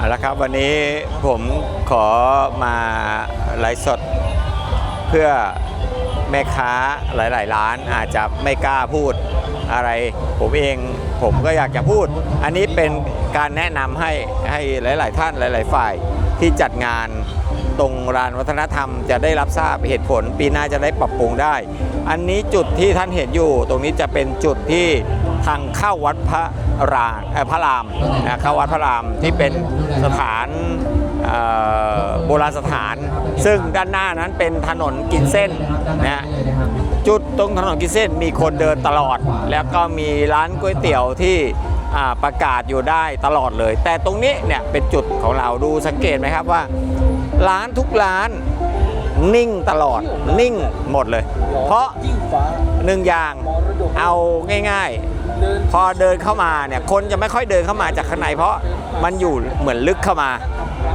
เอาละครับวันนี้ผมขอมาไลฟ์สด เพื่อแม่ค้าหลาย ๆ ร้านอาจจะไม่กล้าพูดอะไร ผมเองผมก็อยากจะพูด อันนี้เป็นการแนะนำให้ให้หลาย ๆ ท่านหลาย ๆ ฝ่ายที่จัดงานตรงลานวัฒนธรรมจะได้รับทราบเหตุผล ปีหน้าจะได้ปรับปรุงได้ อันนี้จุดที่ท่านเห็นอยู่ ตรงนี้จะเป็นจุดที่ ทางเข้าวัดพระรามเอ่อพระรามนะเข้าวัดพระรามที่เป็นสถานโบราณสถาน ซึ่งด้านหน้านั้นเป็นถนนกินเส้นนะจุดตรงถนนกินเส้นมีคนเดินตลอด แล้วก็มีร้านก๋วยเตี๋ยวที่ประกาศอยู่ได้ตลอดเลย แต่ตรงนี้เนี่ยเป็นจุดของเราดูสังเกตไหมครับว่า ร้านทุกร้านนิ่งตลอดนิ่งหมดเลย เพราะหนึ่งอย่างเอาง่าย ๆ พอเดินเข้ามาเนี่ยคนจะไม่ค่อยเดินเข้ามาจากข้างในเพราะมันอยู่เหมือนลึกเข้ามา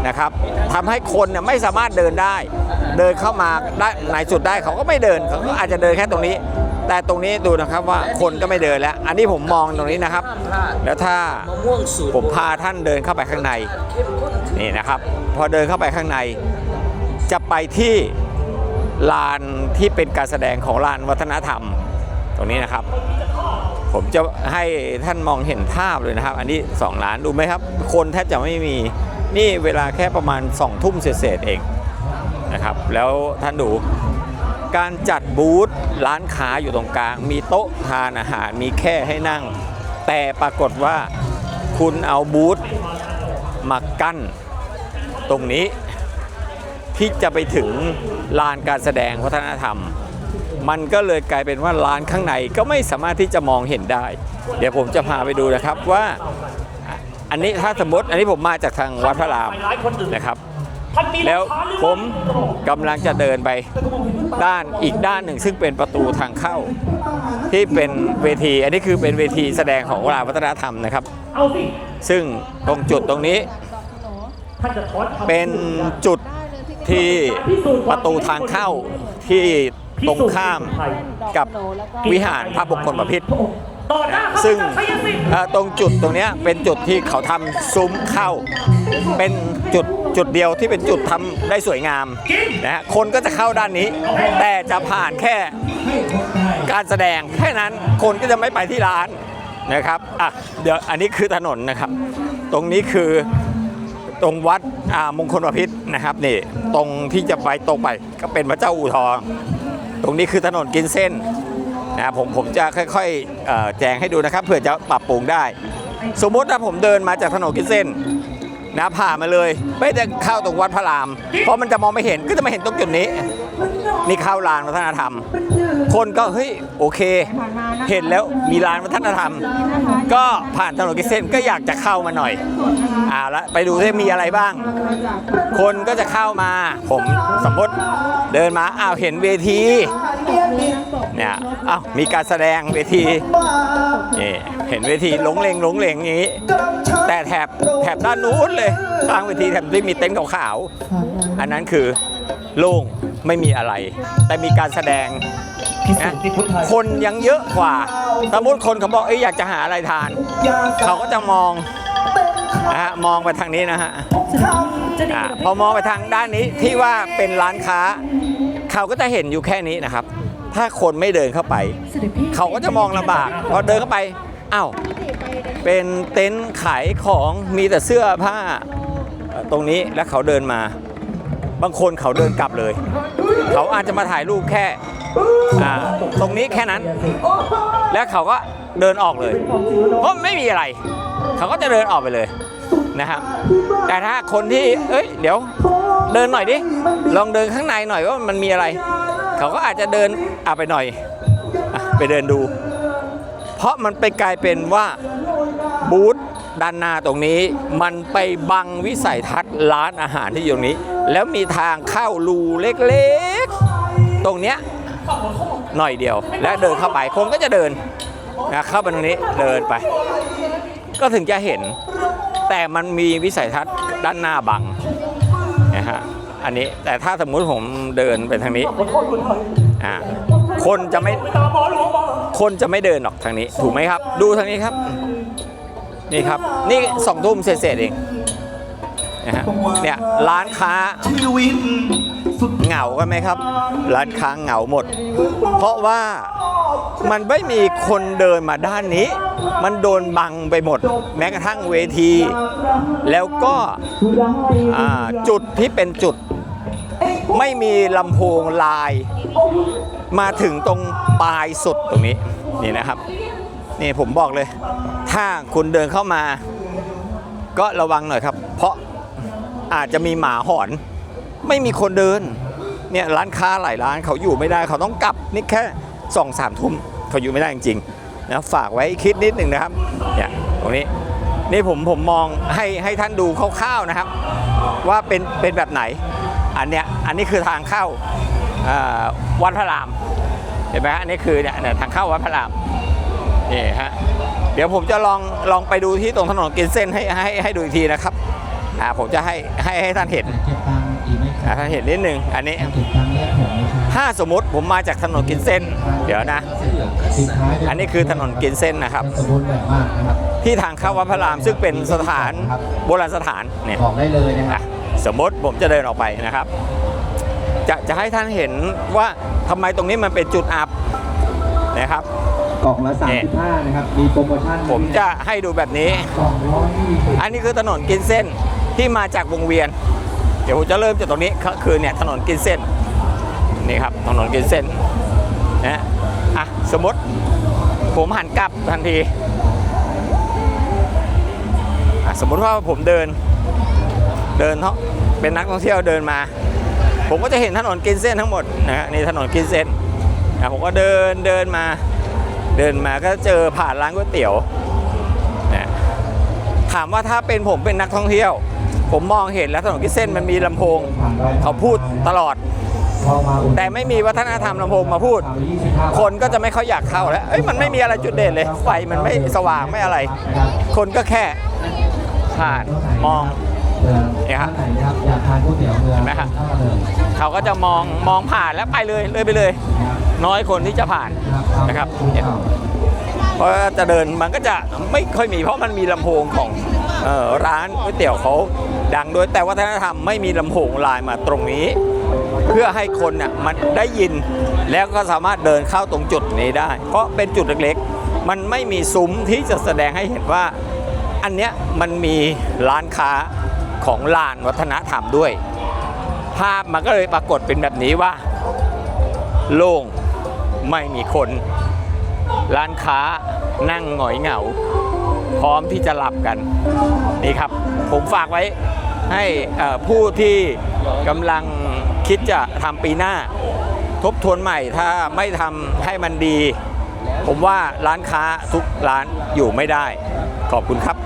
นะครับทำให้คนเนี่ยไม่สามารถเดินได้ เดินเข้ามาได้ในสุดได้เขาก็ไม่เดินเขาก็อาจจะเดินแค่ตรงนี้ แต่ตรงนี้ดูนะครับว่าคนก็ไม่เดินแล้ว อันนี้ผมมองตรงนี้นะครับ แล้วถ้าผมพาท่านเดินเข้าไปข้างในนี่นะครับ พอเดินเข้าไปข้างใน จะไปที่ลานที่เป็นการแสดงของลานวัฒนธรรม ตรงนี้นะครับ ผมจะให้ท่านมองเห็นภาพเลยนะครับ อันนี้ 2 ล้านดูไหมครับ คนแทบจะไม่มีนี่เวลาแค่ประมาณ2ทุ่มเศษๆเองนะครับ แล้วท่านดูการจัดบูธร้านค้าอยู่ตรงกลาง มีโต๊ะทานอาหารมีแค่ให้นั่ง แต่ปรากฏว่าคุณเอาบูธมากั้นตรงนี้ที่จะไปถึงลานการแสดงวัฒนธรรม มันก็เลยกลายเป็นว่าร้านข้างในก็ไม่สามารถที่จะมองเห็นได้ เดี๋ยวผมจะพาไปดูนะครับว่าอันนี้ถ้าสมมติอันนี้ผมมาจากทางวัดพระรามนะครับแล้วผมกำลังจะเดินไปด้านอีกด้านหนึ่ง ซึ่งเป็นประตูทางเข้า ที่เป็นเวที อันนี้คือเป็นเวทีแสดงของลาวัฒนธรรมนะครับ ซึ่งตรงจุดตรงนี้ เป็นจุดที่ประตูทางเข้าที่ ตรงข้ามกับวิหารพระบุคคลประพิษต่อหน้าข้าพซึ่งเจ้าชัยสิทธิ์เอ่อตรงจุดตรงเนี้ยเป็นจุดที่เขาทำซุ้มเข้า เป็นจุดจุดเดียวที่เป็นจุดทำได้สวยงามนะฮะคนก็จะเข้าด้านนี้ แต่จะผ่านแค่การแสดงแค่นั้นคนก็จะไม่ไปที่ร้านนะครับอะเดี๋ยวอันนี้คือถนนนะครับ ตรงนี้คือตรงวัดอ่ามงคลประพิษนะครับนี่ตรงที่จะไปตรงไปก็เป็นพระเจ้าอู่ทอง ตรงนี้คือถนนกินเส้นนะผมผมจะค่อยๆแจงให้ดูนะครับเผื่อจะปรับปรุงได้ สมมติถ้าผมเดินมาจากถนนกินเส้นนะผ่านมาเลย ไม่ได้เข้าตรงวัดพระราม เพราะมันจะมองไม่เห็นก็จะไม่เห็นตรงจุดนี้ นี่เข้าลานวัฒนธรรม คนก็เฮ้ยโอเค เห็นแล้วมีลานวัฒนธรรม ก็ผ่านถนนกิเส้นก็อยากจะเข้ามาหน่อยอ่าละไปดูที่มีอะไรบ้าง คนก็จะเข้ามา ผมสมมติเดินมาอ้าวเห็นเวทีเนี่ยอ้าวมีการแสดงเวทีนี่เห็นเวทีหลงเลงหลงเลงอย่างนี้ แต่แถบแถบด้านนู้นเลยข้างเวทีแถบที่มีเต็นท์ขาวๆอันนั้นคือโล่งไม่มีอะไร แต่มีการแสดง คนยังเยอะกว่า สมมติคนเขาบอกเอ้ยอยากจะหาอะไรทาน เขาก็จะมองนะฮะมองไปทางนี้นะฮะอะพอมองไปทางด้านนี้ที่ว่าเป็นร้านค้า เขาก็จะเห็นอยู่แค่นี้นะครับ ถ้าคนไม่เดินเข้าไป เขาก็จะมองลำบากพอเดินเข้าไปอ้าวเป็นเต็นท์ขายของมีแต่เสื้อผ้าเอ่อตรงนี้แล้วเขาเดินมา บางคนเขาเดินกลับเลย เขาอาจจะมาถ่ายรูปแค่ อ่าตรงนี้แค่นั้น แล้วเขาก็เดินออกเลยเพราะไม่มีอะไร เขาก็จะเดินออกไปเลยนะครับ แต่ถ้าคนที่เอ้ยเดี๋ยวเดินหน่อยดิลองเดินข้างในหน่อยว่ามันมีอะไร เขาก็อาจจะเดินอะไปหน่อยอไปเดินดู เพราะมันไปกลายเป็นว่าบูธด้านหน้าตรงนี้มันไปบังวิสัยทัศน์ร้านอาหารที่อยู่ตรงนี้ แล้วมีทางเข้ารูเล็กๆ ตรงเนี้ย หน่อยเดียว แล้วเดินเข้าไปคนก็จะเดินนะเข้าไปตรงนี้เดินไป ก็ถึงจะเห็น แต่มันมีวิสัยทัศน์ด้านหน้าบังนะฮะอันนี้แต่ถ้าสมมุติผมเดินไปทางนี้อ่าคนจะไม่คนจะไม่เดินออกทางนี้ ถูกไหมครับ ดูทางนี้ครับ นี่ครับ นี่สองทุ่มเศษเอง นะฮะเนี่ยร้านค้าชีวิตสุดเหงากันไหมครับ ร้านค้าเหงาหมด เพราะว่ามันไม่มีคนเดินมาด้านนี้ มันโดนบังไปหมด แม้กระทั่งเวที แล้วก็อ่าจุดที่เป็นจุด ไม่มีลำโพงลาย มาถึงตรงปลายสุดตรงนี้นี่นะครับนี่ผมบอกเลย ถ้าคุณเดินเข้ามา ก็ระวังหน่อยครับ เพราะ อาจจะมีหมาหอน ไม่มีคนเดินเนี่ยร้านค้าหลายร้านเขาอยู่ไม่ได้เขาต้องกลับนี่แค่สองสามทุ่มเขาอยู่ไม่ได้จริงๆนะฝากไว้คิดนิดหนึ่งนะครับเนี่ยตรงนี้นี่ผมผมมองให้ให้ท่านดูคร่าวๆนะครับ ว่าเป็นเป็นแบบไหน อันเนี้ยอันนี้คือทางเข้าวัดพระรามเห็นไหมฮะอันนี้คือเนี่ยทางเข้าวัดพระรามนี่ฮะเดี๋ยวผมจะลองลองไปดูที่ตรงถนนกินเส้นให้ให้ให้ดูอีกทีนะครับ อ่าผมจะให้ให้ให้ท่านเห็นเก็บตังค์อีกไหมคอ่ารับท่านเห็นนิดนึงอันนี้ถ้าเก็บตังค์เรียกผมไหมครับถ้าสมมติผมมาจากถนนกินเส้น เดี๋ยวนะปิดท้ายด้วยอันนี้คือถนนกินเส้นนะครับสมบูรณ์แบบมากนะครับ ที่ทางเข้าวัดพระรามซึ่งเป็นสถานโบราณสถานเนี่ยบอกได้เลยนะครัอะบสมมติผมจะเดินออกไปนะครับ จะจะให้ท่านเห็นว่าทำไมตรงนี้มันเป็นจุดอับนะครับกล่องละเนี่ย35นะครับ มีโปรโมชั่น ผมจะให้ดูแบบนี้กล่องร้อยยี่สิบอันนี้คือถนนกินเส้น ที่มาจากวงเวียน เดี๋ยวผมจะเริ่มจากตรงนี้ก็คือเนี่ยถนนกินเส้นนี่ครับถนนกินเส้นนะอะสมมติผมหันกลับทันทีอะสมมติว่าผมเดินเดินเนาเป็นนักท่องเที่ยวเดินมา ผมก็จะเห็นถนนกินเส้นทั้งหมดนะฮะนี่ถนนกินเส้นนะผมก็เดินเดินมา เดินมาก็เจอผ่านร้านก๋วยเตี๋ยวนะถามว่าถ้าเป็นผมเป็นนักท่องเที่ยว ผมมองเห็นแล้วถนนกิเส้นมันมีลำโพง เขาพูดตลอด แต่ไม่มีวัฒนธรรมลำโพงมาพูด คนก็จะไม่ค่อยอยากเข้าแล้วเอ้ยมันไม่มีอะไรจุดเด่นเลย ไฟมันไม่สว่างไม่อะไร คนก็แค่ผ่านมองเนี่ยครับเห็นไหมครับเขาก็จะมองมองผ่านแล้วไปเลยเลยไปเลย น้อยคนที่จะผ่านนะครับ เพราะจะเดินมันก็จะไม่ค่อยมีเพราะมันมีลำโพงของออร้านก๋วยเตี๋ยวเขาดังด้วยแต่วัฒนธรรมไม่มีลำโพงลายมาตรงนี้ เพื่อให้คนน่ะมันได้ยินแล้วก็สามารถเดินเข้าตรงจุดนี้ได้ เพราะเป็นจุดเล็กๆ มันไม่มีซุ้มที่จะแสดงให้เห็นว่า อันเนี้ยมันมีร้านค้าของลานวัฒนธรรมด้วย ภาพมันก็เลยปรากฏเป็นแบบนี้ว่า โล่งไม่มีคน ร้านค้านั่งหงอยเหงา พร้อมที่จะหลับกันนี่ครับ ผมฝากไว้ให้ผู้ที่กำลังคิดจะทำปีหน้า ทบทวนใหม่ถ้าไม่ทำให้มันดี ผมว่าร้านค้าทุกร้านอยู่ไม่ได้ ขอบคุณครับ